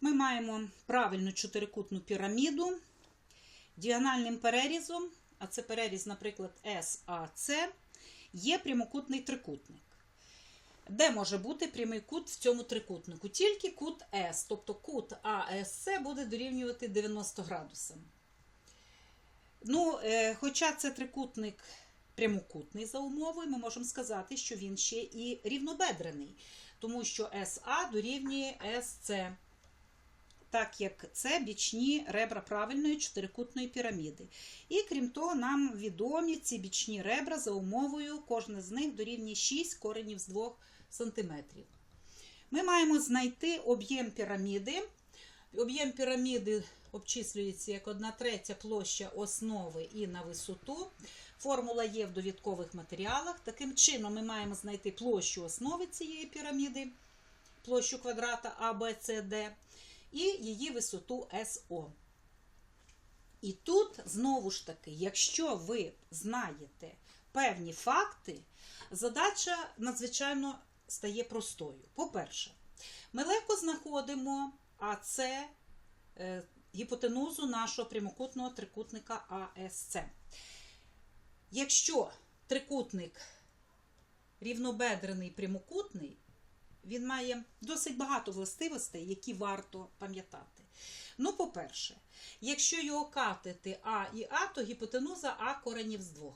Ми маємо правильну чотирикутну піраміду діагональним перерізом, а це переріз, наприклад, SAC, є прямокутний трикутник. Де може бути прямий кут в цьому трикутнику? Тільки кут S, тобто кут АСЦ буде дорівнювати 90 градусам. Ну, е, хоча це трикутник прямокутний за умовою, ми можемо сказати, що він ще і рівнобедрений, тому що СА дорівнює СЦ, так як це бічні ребра правильної чотирикутної піраміди. І крім того, нам відомі ці бічні ребра за умовою, кожне з них дорівнює 6 коренів з 2 см. Ми маємо знайти об'єм піраміди. Об'єм піраміди обчислюється як 1 третя площа основи і на висоту. Формула є в довідкових матеріалах. Таким чином, ми маємо знайти площу основи цієї піраміди, площу квадрата Д, і її висоту СО. І тут, знову ж таки, якщо ви знаєте певні факти, задача надзвичайно стає простою. По-перше, ми легко знаходимо АЦ е, гіпотенузу нашого прямокутного трикутника АСЦ. Якщо трикутник рівнобедрений прямокутний, він має досить багато властивостей, які варто пам'ятати. Ну, по-перше, якщо його катити А і А, то гіпотенуза А коренів з двох.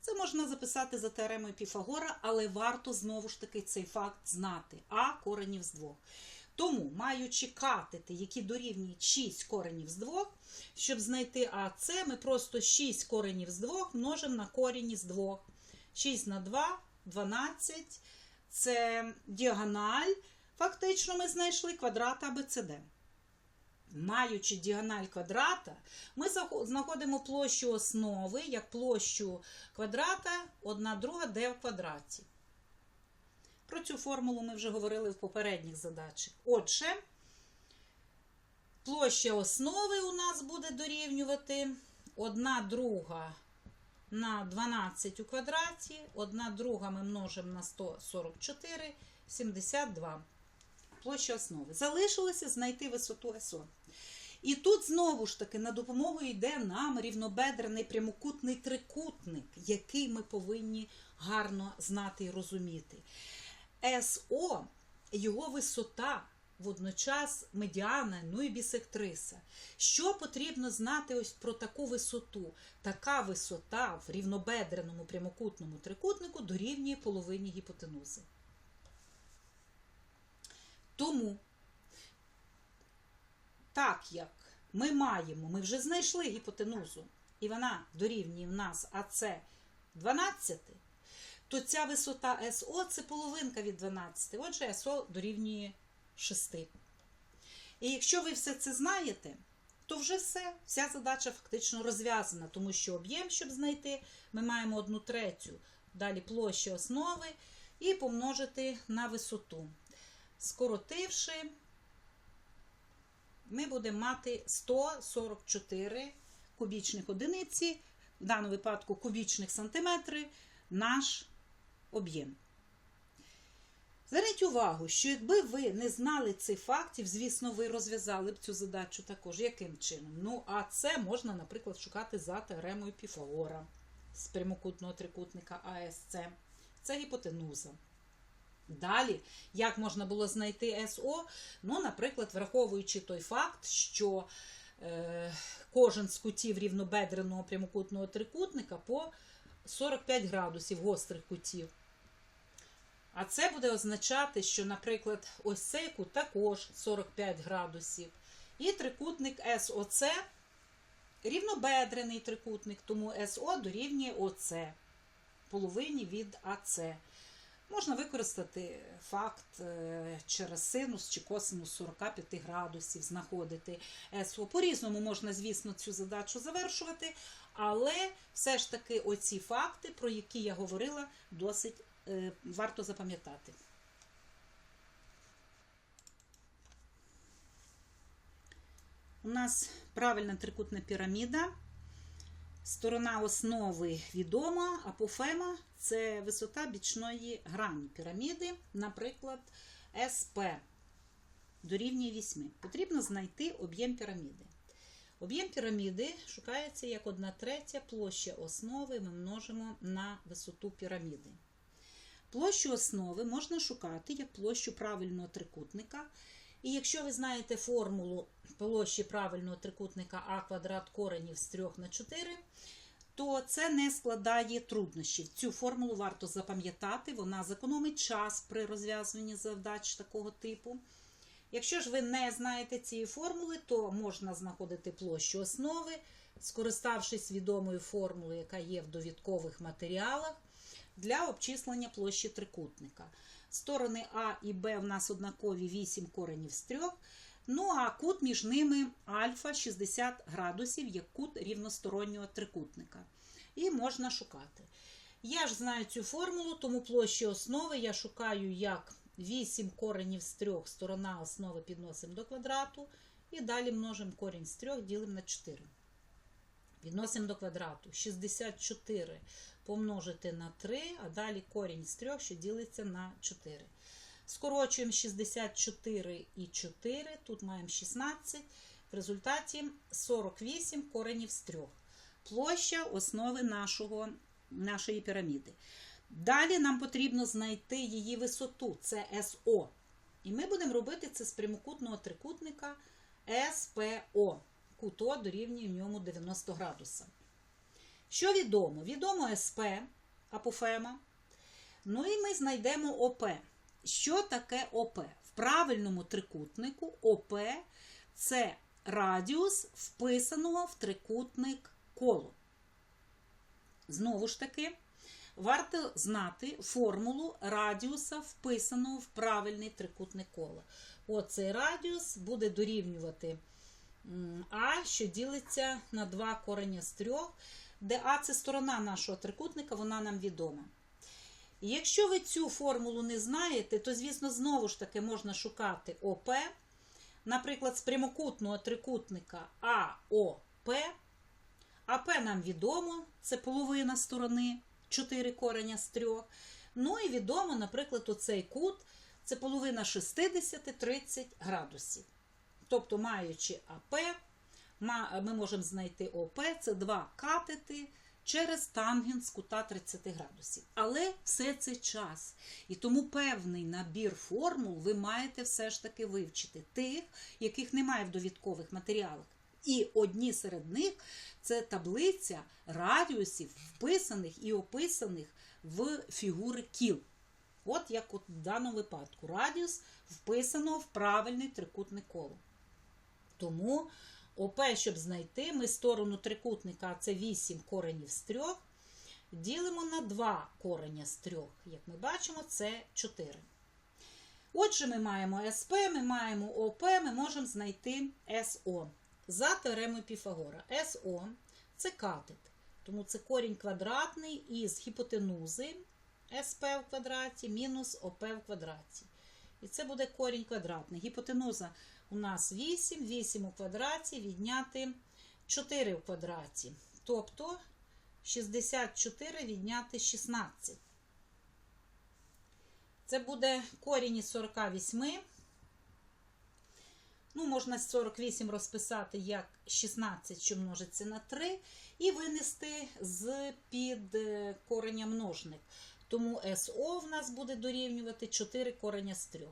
Це можна записати за теоремою Піфагора, але варто знову ж таки цей факт знати. А коренів з двох. Тому, маючи катети, які дорівнюють 6 коренів з 2, щоб знайти АЦ, ми просто 6 коренів з 2 множимо на корінь з 2. 6 на 2 12. Це діагональ. Фактично ми знайшли квадрат АБЦД. Маючи діагональ квадрата, ми знаходимо площу основи як площу квадрата 1 друга d в квадраті. Про цю формулу ми вже говорили в попередніх задачах. Отже, площа основи у нас буде дорівнювати 1 друга на 12 у квадраті, 1 друга ми множимо на 144, 72. Площа основи. Залишилося знайти висоту СО. І тут знову ж таки на допомогу йде нам рівнобедрений прямокутний трикутник, який ми повинні гарно знати і розуміти. СО, його висота, водночас медіана, ну і бісектриса. Що потрібно знати ось про таку висоту? Така висота в рівнобедреному прямокутному трикутнику дорівнює половині гіпотенузи. Тому, так як ми маємо, ми вже знайшли гіпотенузу, і вона дорівнює в нас АЦ 12, то ця висота СО це половинка від 12. Отже, СО дорівнює 6. І якщо ви все це знаєте, то вже все, вся задача фактично розв'язана, тому що об'єм, щоб знайти, ми маємо одну третю, далі площа основи і помножити на висоту. Скоротивши, ми будемо мати 144 кубічних одиниці, в даному випадку кубічних сантиметри, наш об'єм. Зверніть увагу, що якби ви не знали цих фактів, звісно, ви розв'язали б цю задачу також. Яким чином? Ну, а це можна, наприклад, шукати за теоремою Піфагора з прямокутного трикутника АСЦ. Це гіпотенуза. Далі, як можна було знайти СО? Ну, наприклад, враховуючи той факт, що е, кожен з кутів рівнобедреного прямокутного трикутника по 45 градусів гострих кутів. А це буде означати, що, наприклад, ось цей кут також 45 градусів. І трикутник СОЦ рівнобедрений трикутник, тому СО дорівнює ОЦ половині від АЦ. Можна використати факт е, через синус чи косинус 45 градусів, знаходити СО. По-різному можна, звісно, цю задачу завершувати, але все ж таки оці факти, про які я говорила, досить варто запам'ятати. У нас правильна трикутна піраміда. Сторона основи відома, апофема це висота бічної грані піраміди, наприклад, СП. дорівнює 8. Потрібно знайти об'єм піраміди. Об'єм піраміди шукається як 1 третя площа основи ми множимо на висоту піраміди. Площу основи можна шукати як площу правильного трикутника. І якщо ви знаєте формулу площі правильного трикутника а квадрат коренів з 3 на 4, то це не складає труднощів. Цю формулу варто запам'ятати, вона зекономить час при розв'язуванні задач такого типу. Якщо ж ви не знаєте цієї формули, то можна знаходити площу основи, скориставшись відомою формулою, яка є в довідкових матеріалах, для обчислення площі трикутника. Сторони А і Б в нас однакові 8 коренів з 3. Ну а кут між ними альфа 60 градусів, як кут рівностороннього трикутника. І можна шукати. Я ж знаю цю формулу, тому площі основи я шукаю як 8 коренів з 3, сторона основи підносимо до квадрату. І далі множимо корінь з 3, ділимо на 4. Підносимо до квадрату. 64 помножити на 3, а далі корінь з 3, що ділиться на 4. Скорочуємо 64 і 4, тут маємо 16. В результаті 48 коренів з 3. Площа основи нашого, нашої піраміди. Далі нам потрібно знайти її висоту, це СО. І ми будемо робити це з прямокутного трикутника СПО. Кут О дорівнює ньому 90 градуса. Що відомо? Відомо СП апофема. Ну і ми знайдемо ОП. Що таке ОП? В правильному трикутнику ОП це радіус вписаного в трикутник коло. Знову ж таки, варто знати формулу радіуса, вписаного в правильний трикутник коло. Оцей радіус буде дорівнювати А, що ділиться на 2 корення з 3, де А це сторона нашого трикутника, вона нам відома. Якщо ви цю формулу не знаєте, то, звісно, знову ж таки можна шукати ОП, наприклад, з прямокутного трикутника АОП. АП нам відомо, це половина сторони, 4 кореня з 3. Ну і відомо, наприклад, оцей кут це половина 60-30 градусів. Тобто, маючи АП, ми можемо знайти ОП, це два катети через тангенс кута 30 градусів. Але все це час. І тому певний набір формул ви маєте все ж таки вивчити тих, яких немає в довідкових матеріалах. І одні серед них це таблиця радіусів, вписаних і описаних в фігури кіл. От як от в даному випадку радіус вписано в правильний трикутне коло. Тому ОП, щоб знайти, ми сторону трикутника, це 8 коренів з 3, ділимо на 2 кореня з 3. Як ми бачимо, це 4. Отже, ми маємо СП, ми маємо ОП, ми можемо знайти СО. За теоремою Піфагора. СО це катет. Тому це корінь квадратний із гіпотенузи СП в квадраті мінус ОП в квадраті. І це буде корінь квадратний. Гіпотенуза у нас 8, 8 у квадраті відняти 4 у квадраті. Тобто 64 відняти 16. Це буде корінь із 48. Ну, можна 48 розписати як 16, що множиться на 3, і винести з під кореня множник. Тому СО в нас буде дорівнювати 4 кореня з 3.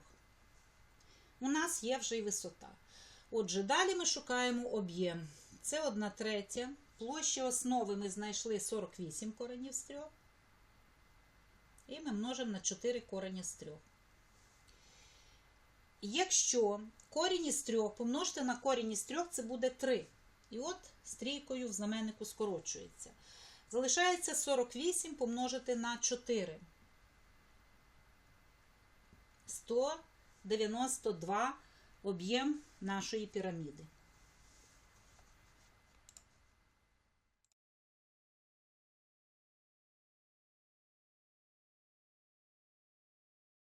У нас є вже й висота. Отже, далі ми шукаємо об'єм. Це 1 третя. Площа основи ми знайшли 48 коренів з 3. І ми множимо на 4 корені з 3. Якщо корінь із 3 помножити на корінь із 3, це буде 3. І от стрійкою в знаменнику скорочується. Залишається 48 помножити на 4. 192 об'єм нашої піраміди.